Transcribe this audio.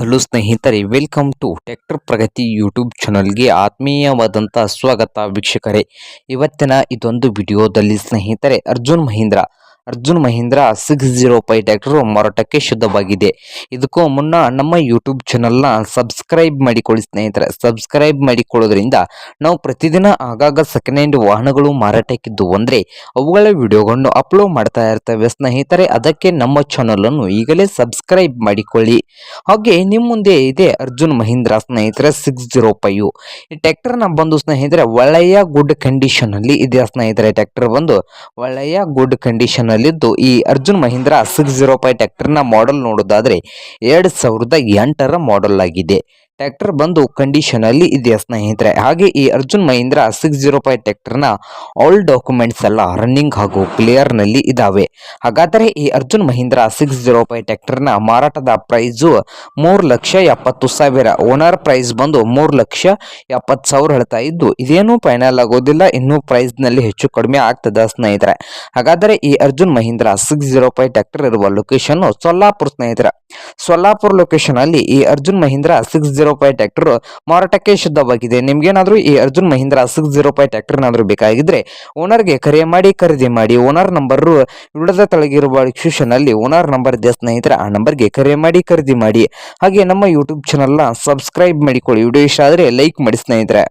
Hello ಸ್ನೇಹಿತರೆ, welcome to tractor Pragati YouTube ಚಾನಲ್ಗೆ ಆತ್ಮೀಯವಾದಂಥ ಸ್ವಾಗತ ವೀಕ್ಷಕರೇ. ಇವತ್ತಿನ ಇದೊಂದು ವಿಡಿಯೋದಲ್ಲಿ ಸ್ನೇಹಿತರೆ, Arjun Mahindra Arjun Mahindra six zero five tractor ಮಾರಾಟಕ್ಕೆ ಶುದ್ಧವಾಗಿದೆ. ಇದಕ್ಕೂ ಮುನ್ನ ನಮ್ಮ ಯೂಟ್ಯೂಬ್ ಚಾನಲ್ನ ಸಬ್ಸ್ಕ್ರೈಬ್ ಮಾಡಿಕೊಳ್ಳಿ ಸ್ನೇಹಿತರೆ. ಸಬ್ಸ್ಕ್ರೈಬ್ ಮಾಡಿಕೊಳ್ಳೋದ್ರಿಂದ ನಾವು ಪ್ರತಿದಿನ ಆಗಾಗ ಸೆಕೆಂಡ್ ಹ್ಯಾಂಡ್ ವಾಹನಗಳು ಮಾರಾಟಕ್ಕಿದ್ದು ಅಂದರೆ ಅವುಗಳ ವಿಡಿಯೋಗಳನ್ನು ಅಪ್ಲೋಡ್ ಮಾಡ್ತಾ ಇರ್ತೇವೆ ಸ್ನೇಹಿತರೆ. ಅದಕ್ಕೆ ನಮ್ಮ ಚಾನಲನ್ನು ಈಗಲೇ ಸಬ್ಸ್ಕ್ರೈಬ್ ಮಾಡಿಕೊಳ್ಳಿ. ಹಾಗೆ ನಿಮ್ಮ ಮುಂದೆ ಇದೆ ಅರ್ಜುನ್ ಮಹೀಂದ್ರ ಸ್ನೇಹಿತರೆ ಸಿಕ್ಸ್ ಜೀರೋ ಫೈವ್. ಈ ಟ್ಯಾಕ್ಟರ್ನ ಬಂದು ಸ್ನೇಹಿತರೆ, ಒಳ್ಳೆಯ ಗುಡ್ ಕಂಡೀಷನ್ ಅಲ್ಲಿ ಇದೆ ಸ್ನೇಹಿತರೆ? ಟ್ಯಾಕ್ಟರ್ ಬಂದು ಒಳ್ಳೆಯ ಗುಡ್ ಕಂಡೀಷನ್ ಅಲ್ಲಿದ್ದು ಈ Arjun Mahindra six zero five ಟ್ರ್ಯಾಕ್ಟರ್ನ ಮಾಡೆಲ್ ನೋಡೋದಾದರೆ ಎರಡು ಸಾವಿರದ ಎಂಟರ ಮಾಡೆಲ್ ಆಗಿದೆ. ಟ್ರ್ಯಾಕ್ಟರ್ ಬಂದು ಕಂಡೀಷನ್ ಅಲ್ಲಿ ಇದೆ ಸ್ನೇಹಿತರೆ? ಹಾಗೆ ಈ Arjun Mahindra six zero five ಟ್ಯಾಕ್ಟರ್ನ all documents ಎಲ್ಲ ರನ್ನಿಂಗ್ ಹಾಗೂ ಕ್ಲಿಯರ್ನಲ್ಲಿ ಇದಾವೆ. ಹಾಗಾದರೆ ಈ Arjun Mahindra six zero five ಟ್ಯಾಕ್ಟರ್ನ ಮಾರಾಟದ ಪ್ರೈಸು ಮೂರು ಲಕ್ಷ ಎಪ್ಪತ್ತು ಸಾವಿರ ಓನರ್ ಪ್ರೈಸ್ ಬಂದು ಮೂರು ಲಕ್ಷ ಎಪ್ಪತ್ತು ಸಾವಿರ ಹೇಳ್ತಾ ಇದ್ದು, ಇದೇನು ಫೈನಲ್ ಆಗೋದಿಲ್ಲ, ಇನ್ನೂ ಪ್ರೈಸ್ನಲ್ಲಿ ಹೆಚ್ಚು ಕಡಿಮೆ ಆಗ್ತದೆ ಸ್ನೇಹಿತರೆ. ಹಾಗಾದರೆ ಈ Arjun Mahindra six zero five tractor ಇರುವ ಲೊಕೇಶನ್ ಸೊಲ್ಲಾಪುರ ಸ್ನೇಹಿತರೆ. ಸೊಲ್ಲಾಪುರ ಲೊಕೇಶನ್ ಅಲ್ಲಿ ಈ Arjun Mahindra six zero five tractor ಮಾರಾಟಕ್ಕೆ ಶುದ್ಧವಾಗಿದೆ. ನಿಮ್ಗೇನಾದ್ರೂ ಈ Arjun Mahindra six zero five tractor ಏನಾದರೂ ಬೇಕಾಗಿದ್ರೆ ಓನರ್ಗೆ ಕರೆ ಮಾಡಿ, ಖರೀದಿ ಮಾಡಿ ಓನರ್ ನಂಬರ್ ವಿಡದ ತಳಗಿರುವ ಡಿಸ್ಕ್ರಿಪ್ಷನ್ ಅಲ್ಲಿ ಓನರ್ ನಂಬರ್ ಇದೆ, ಸ್ನೇಹಿತರೆ, ಆ ನಂಬರ್ಗೆ ಕರೆ ಮಾಡಿ, ಖರೀದಿ ಮಾಡಿ. ಹಾಗೆ ನಮ್ಮ ಯೂಟ್ಯೂಬ್ ಚಾನಲ್ನ ಸಬ್ಸ್ಕ್ರೈಬ್ ಮಾಡಿಕೊಳ್ಳಿ. ವಿಡಿಯೋ ಇಷ್ಟ ಆದರೆ ಲೈಕ್ ಮಾಡಿ, ಸ್ನೇಹಿತರೆ.